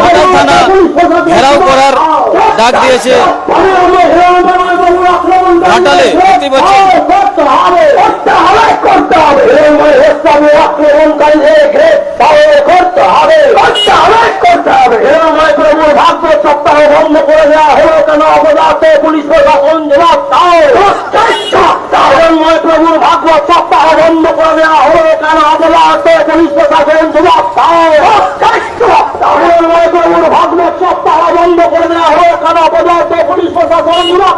ঘাটাল থানা ঘেরাও করার ডাক দিয়েছে ঘাটালে দেখতে পাচ্ছেন সপ্তাহ বন্ধ করে দেওয়া হলো কেন অবদাতে পুলিশ প্রশাসন জবাব দাও প্রভুর ভাগবত সপ্তাহ বন্ধ করে দেওয়া হলো কেন অবদাতে পুলিশ প্রশাসন জবাব দাও প্রভুর ভাগবত সপ্তাহ বন্ধ করে দেওয়া হলো কেন অবদাতে পুলিশ প্রশাসন জবাব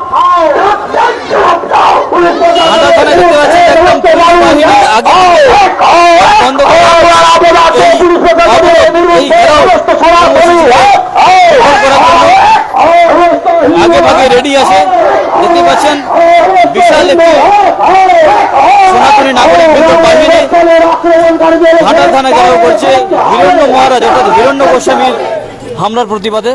দাও পুলিশ ঘাটাল থানায় দেখতে পাচ্ছেন একদম পুলিশ বাহিনী আগে বন্ধ করে এই ঘেরাও আগে ভাগে রেডি আছে। দেখতে পাচ্ছেন, বিশাল একটি সনাতনী নাগরিক বিদ্যুৎ থানা ঘেরাও করছে হিরণ্য মহারাজ, অর্থাৎ হিরণ্য গোস্বামীর হামলার প্রতিবাদে।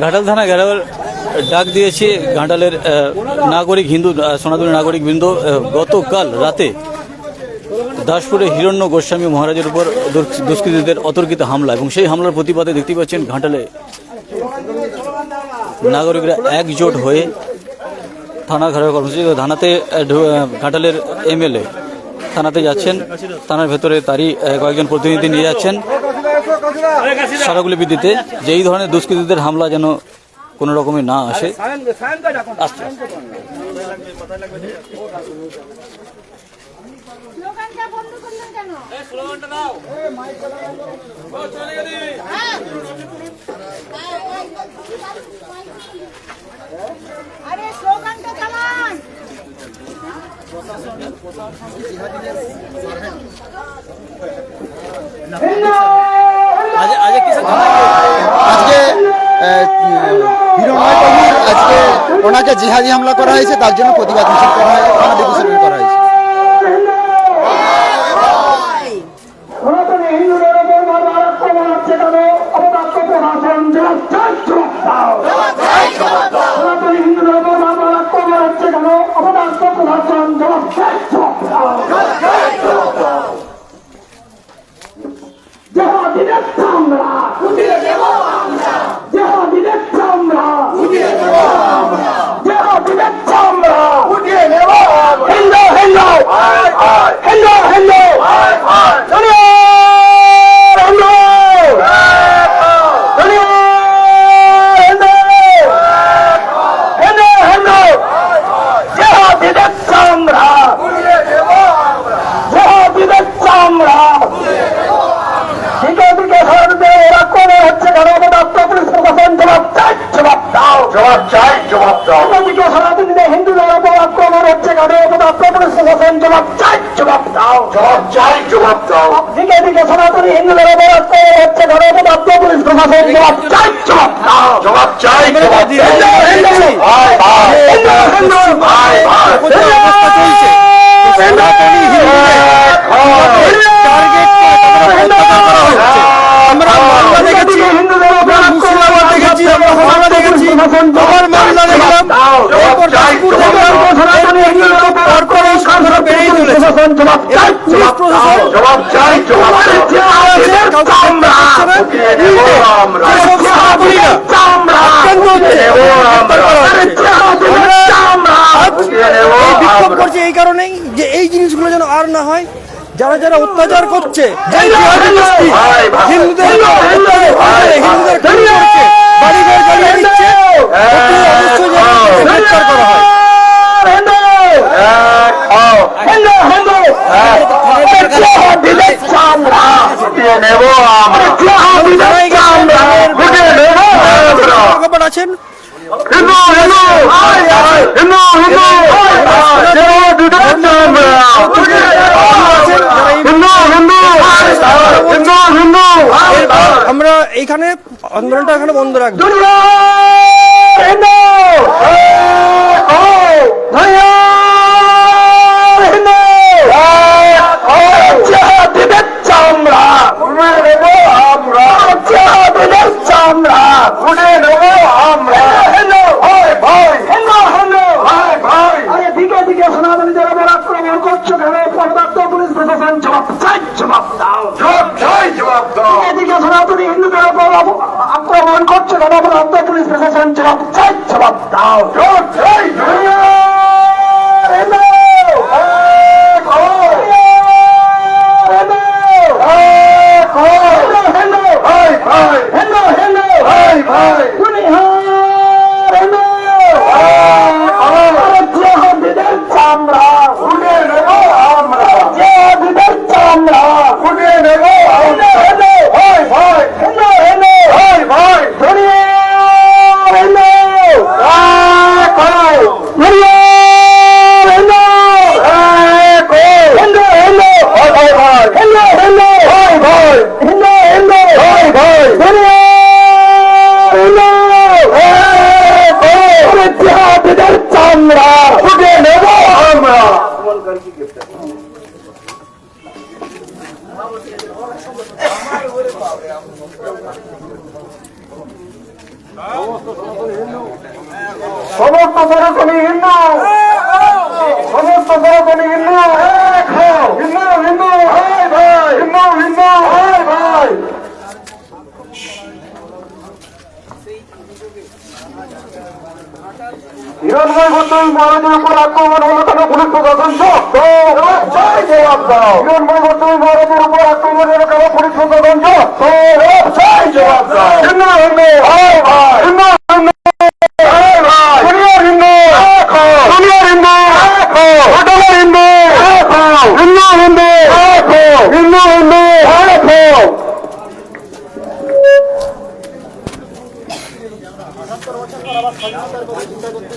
ঘাটাল থানা ঘেরাওয়ের ডাক দিয়েছে ঘাটালের নাগরিক হিন্দু সনাতনী নাগরিক বৃন্দ গতকাল রাতে দাসপুরে হিরণ্য গোস্বামী মহারাজের উপর দুষ্কৃতীদের অতর্কিত হামলা এবং সেই হামলার প্রতিবাদে দেখতে পাচ্ছেন ঘাটালে নাগরিকরা একজোট হয়ে থানা ঘেরাও কর্মসূচি থানাতে ঘাটালের এমএলএ থানাতে যাচ্ছেন। থানার ভেতরে তারই কয়েকজন প্রতিনিধি নিয়ে যাচ্ছেন সারাগুলি দিতে যে এই ধরনের দুষ্কৃতীদের হামলা যেন কোনো রকমে না আসে আসছে স্লোগানটা বন্ধ করলেন কেন আজকে আজকে ওনাকে জিহাদি হামলা করা হয়েছে তার জন্য প্রতিবাদ মিছিল করা ডিভিশন করা চাই জবাব দাও জেহাদিদের চামড়া ফুটিয়ে দেব আমরা জেহাদিদের চামড়া ফুটিয়ে দেব আমরা জেহাদিদের চামড়া ফুটিয়ে দেব আমরা হিন্দু হিন্দু হিন্দু হিন্দু দুনিয়া হিন্দু দুনিয়া হিন্দু হিন্দু হিন্দু জেহাদিদের চামড়া ফুটিয়ে দেব আমরা জেহাদিদের চামড়া দিকে দিকে ভারতে ওরা করে হচ্ছে কেন অবদার্থ পুলিশ প্রশাসন জবাব চাই জবাব দাও জবাব চাই জবাব দাও দিকে সনাতনীতে হিন্দুদের ওপর আক্রমণ হচ্ছে কেন অবদার্থ পুলিশ প্রশাসন জবাব চাই জবাব দাও জবাব চাই জবাব দাও দিকে দিকে সনাতনী হিন্দুদের ওপর আক্রমণ হচ্ছে কেন অবদার্থ পুলিশ প্রশাসন জবাব চাই জবাব দাও জবাব চাই জবাব করে করা দেখেছি আমরা মামলা দেখলাম বেড়েই চলেছে। জবাব চাই জবাব করছে এই কারণেই যে এই জিনিসগুলো যেন আর না হয় যারা যারা অত্যাচার করছে হিন্দুদের জ্বালিয়ে দিচ্ছে অবশ্যই করা হয়। আমরা নেব আমরা এইখানে আন্দোলনটা এখানে বন্ধ রাখব। সর্বোচ্চ গণপ্রান্ত পুলিশ প্রশাসন জবাব চাই জবাব দাও ভাই ভাই ভাই ভাই সমস্ত সনাতনী হিন্দু! সমস্ত সনাতনী হিন্দু! হিন্দু। হিন্দু হিন্দু হিন্দু হিন্দু ভাই! হিরণময় বন্ধু মহারাজের উপর আক্রমণ হলো কেন পুলিশ প্রশাসন হিরণময় বন্ধু মহারাজের উপর আক্রমণ হলো কেন পুলিশ প্রশাসন চাই জবাব দাও বছর পর আবার করতে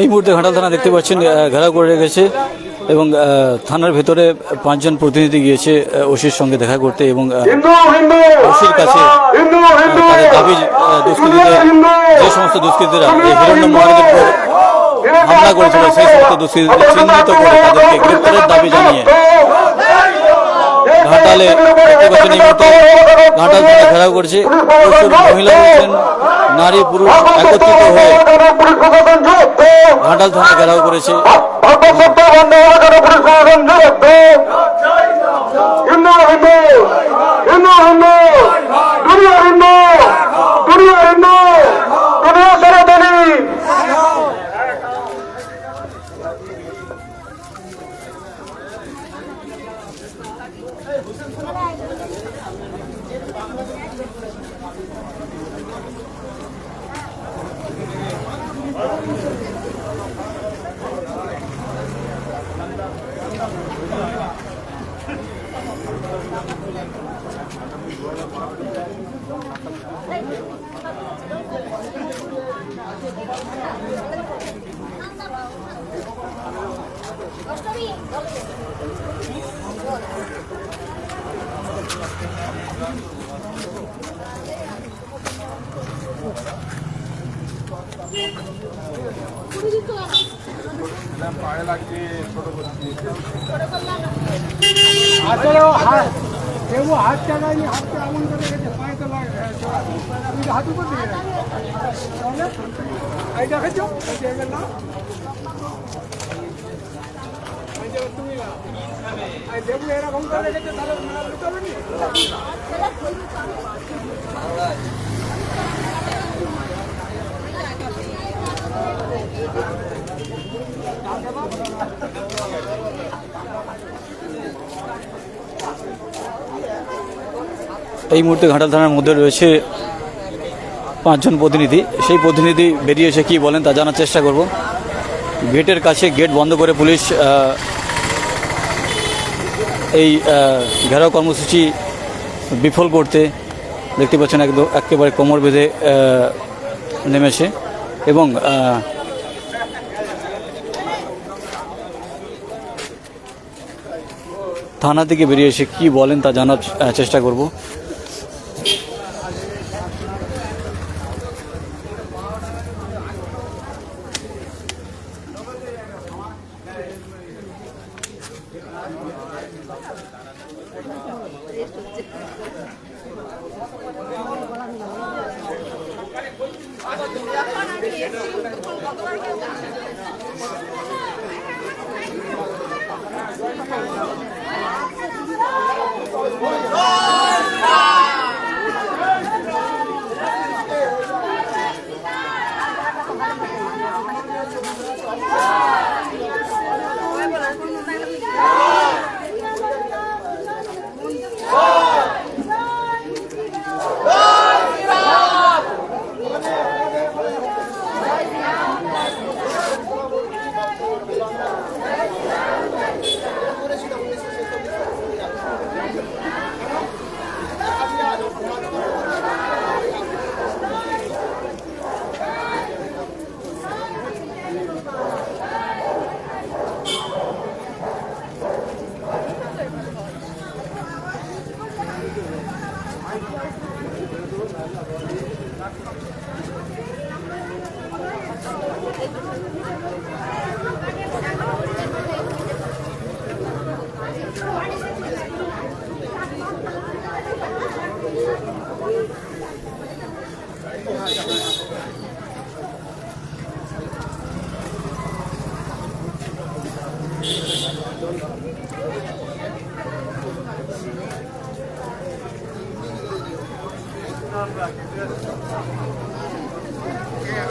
এই মুহূর্তে ঘাটাল থানা দেখতে পাচ্ছেন ঘেরাও করে রেখেছে এবং থানার ভেতরে পাঁচজন প্রতিনিধি গিয়েছে ওসির সঙ্গে দেখা করতে এবং ওসির কাছে দাবি দুষ্কৃতীদের যে সমস্ত দুষ্কৃতীরা হিরণ্য মহারাজের হামলা করেছিল সেই সমস্ত দুষ্কৃতীদের চিহ্নিত করে তাদেরকে গ্রেপ্তারের দাবি জানিয়ে দেখতে পাচ্ছেন ঘাটাল থানা ঘেরাও করছে। প্রচুর মহিলা রয়েছেন নারী, পুরুষ একত্রিত হয়ে ঘাটাল থানা ঘেরাও করেছে। হিন্দু হিন্দু দুনিয়া হিন্দু দুনিয়া হিন্দু দুনিয়া সনাতনী আসলে ও হাত কেউ হাত চালায়নি হাতটা এমন এই মুহূর্তে ঘাটাল থানার মধ্যে রয়েছে পাঁচজন প্রতিনিধি, সেই প্রতিনিধি বেরিয়ে এসে কী বলেন তা জানার চেষ্টা করব। গেটের কাছে গেট বন্ধ করে পুলিশ এই ঘেরাও কর্মসূচি বিফল করতে দেখতে পাচ্ছেন একদম একেবারে কোমর বেঁধে নেমেছে এবং থানা থেকে বেরিয়ে এসে কী বলেন তা জানার চেষ্টা করব।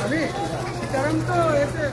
আমি? সীতারাম তো এসে